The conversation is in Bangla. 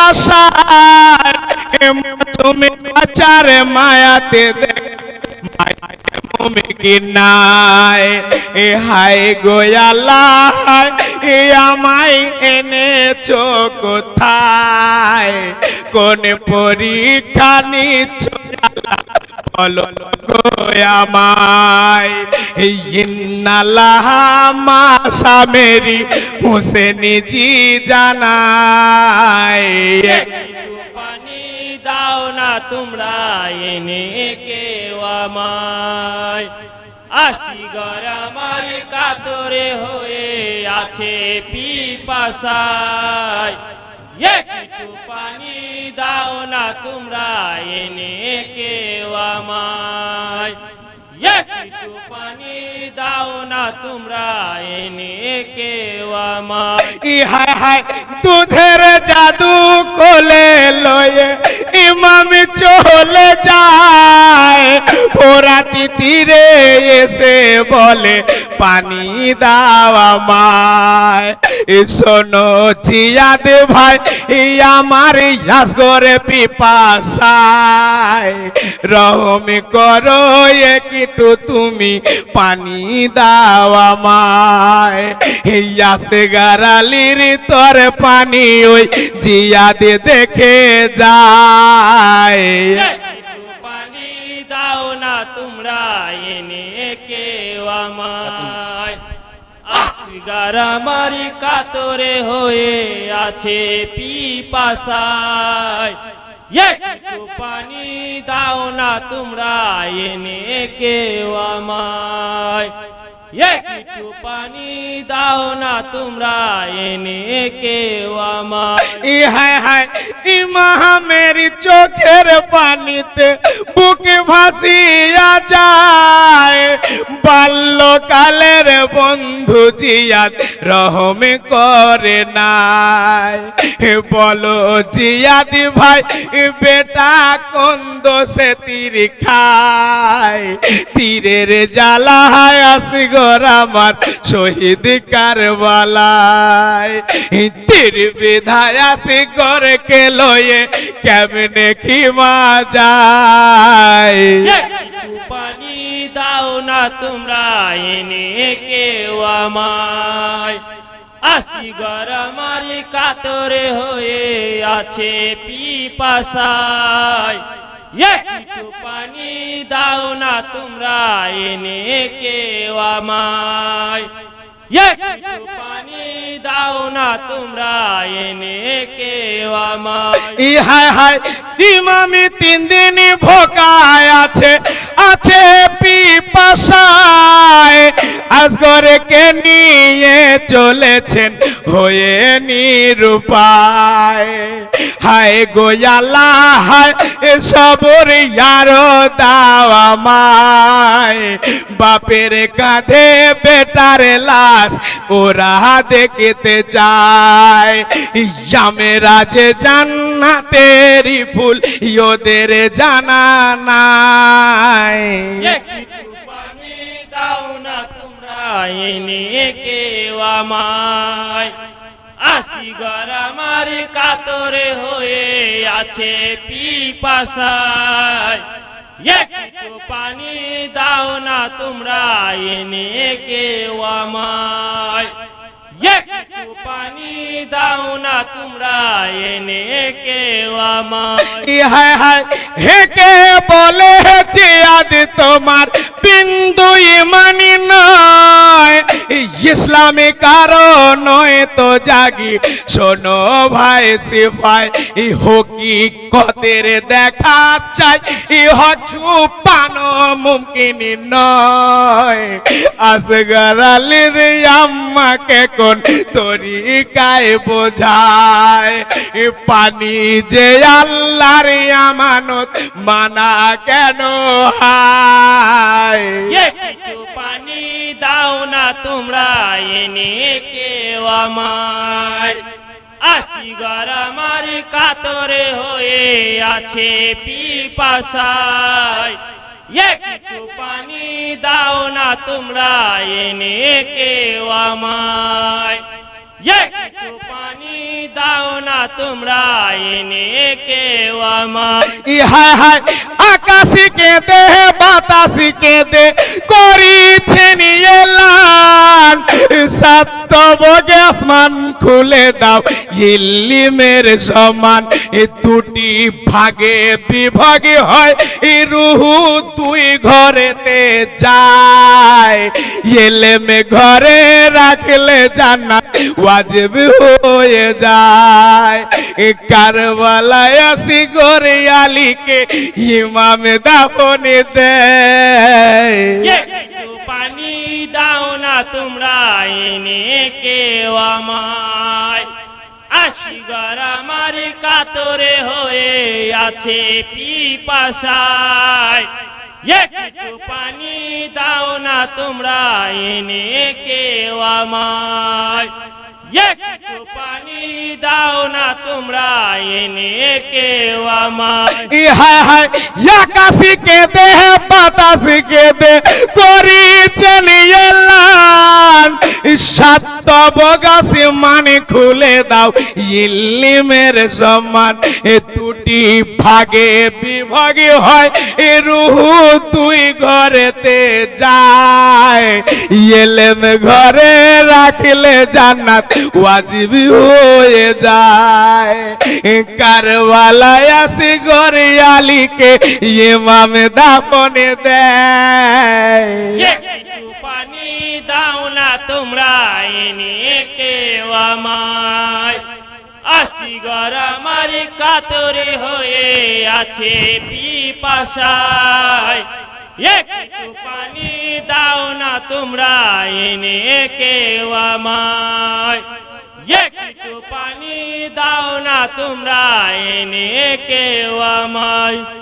পিপাসায় তুমি বাচার মায়াতে দেখ। কি নাই। এ হাই গোয়ালা এ আমায় এনেছো কোথায়? কোন পরীক্ষা নিচ্ছ বলো আমায় ইন্নাল্লাহ মাসা মেরি জি জানায়। দাও না তোমরা এনে কেউ আমায়। আসি ঘর আমার কাতরে হয়ে আছে পিপাসায়। একটু পানি দাও না তোমরা এনে কেউ আমায়। একটু পানি দাও না তোমরা এনে কেউ আমায়। হায় হায় দুধের জাদু কোলে লয়ে ইমাম চলে যায়। পোরাতি তীরে এসে বলে, পানি দাওয়া মায় শোনো জিয়াদ ভাই আমার ইয়াসগরে পিপাসায়। রহম করো একটু তুমি, পানি দাওয়া মায় ইয়াসে গারালির তোর পানি ওই জিয়াদে দেখে যায়। আসগার মারি কাতরে হয়ে আছে পিপাসায়। একটু পানি দাও না তোমরা, এনে কেউ আমায়। একটু পানি দাও না তোমরা, এনে কেউ আমায়। হায় হায় ইমামের চোখের পানিতে বুকে ভাসিয়া যায়। বাল্যকালের বন্ধু জিয়াদ রহমে করে নাই। বলো জিয়াদ ভাই, বেটা কোন দোষে তীর খায়? তীরের জ্বালা হায় আসগর আমার শহীদ কারবালায়। তীর বিধায় আসি করে কে লয়ে কেমনে খিমা যায়? একটু পানি দাও না তোমরা, এনে কেউ আমায়। আসি ঘর আমার কাতরে হয়ে আছে পিপাসায়। একটু পানি দাও না তোমরা, এনে কেউ আমায়। একটু পানি দাও না তোমরা এনে কেউ হায় হায় ইমামি তিন দিন ভোকায় আছে আছে পিপাসায়। আজগরে কে নিয়ে চলেছেন নিরুপায়। হায় গোয়ালা হায় সবর ইয়ারো দাওয়া মায় বাপের কাঁধে বেটার লাশ ওরা দেখতে চায়। ইয়ামে রাজে জান্নাতেরি ফুল, ইয়োদের জানা নাই। দাও না তোমরা, এনে কেউ আমায়। আসি ঘর আমার কাতরে হয়ে আছে পিপাসায়। একটু পানি দাও না তোমরা, এনে কেউ আমায়। একটু পানি দাও না তোমরা, এনে কেউ আমায়। হায় হায় হেকে বলে জিয়াদ তোমার বিন্দু ইমানি নয়। ইসলামী নয় তো জাগি। শোনো ভাই সিফাই ই হকি কতের দেখা চাই? ই হছুপানো মুমকিন নয়। আসগর আলীর আম্মাকে কোন তরিকায় বোঝায়? পানি যে আল্লাহর আমানত মানা কেন হায়? পানি দাও না তোমরা এনে কেউ আমায় আসি ঘর আমার কাতরে হয়ে আছে পিপাসায়। একটু পানি দাও না তোমরা এনে কেউ আমায়। একটু পানি দাও না তোমরা এনে কেউ আমার ই হায়, আকাশি কেঁদে, বাতাসি কেঁদে করিছেন সাতবগে আসমান খুলে দাও, ইল্লিমের সমান। এ দুটি ভাগে বিভাগে হয় এই রুহু তুই ঘরেতে যায়। এলেমে ঘরে রাখলে জান্নাত ওয়াজিব হয়ে যায়। এ কারবালায় আসি গরে আলীকে ইমাম দাফনে দেয়। দাও না তোমরা এনে কেউ আমায়। আশিগর আমার কাতরে হয়ে আছে পিপাসায়। একটু পানি দাও না তোমরা এনে কেউ আমায়। একটু পানি দাও না তোমরা এনে কেউ আমায় ই হায় আকাশি কে দে বাতাসি কে দে করিছেন এলান সাত বগাসি মানে খুলে দাও ইল্লিমের সমান এ দুটি ভাগে বিভাগে হয়, এ রুহু তুই ঘরেতে যায়। এলেম ঘরে রাখলে জান্নাত ওয়াজিব হয়ে যায়। কারবালায় আসি গরে আলীকে ইমাম দাপনে দেয়। পানি দাও না তোমরা এনে কেউ আমায়। আসি ঘর আমার কাতরে হয়ে আছে পিপাসায়। একটু পানি দাও না তোমরা এনে কেউ আমায়। একটু পানি দাও না তোমরা এনে কেউ আমায়।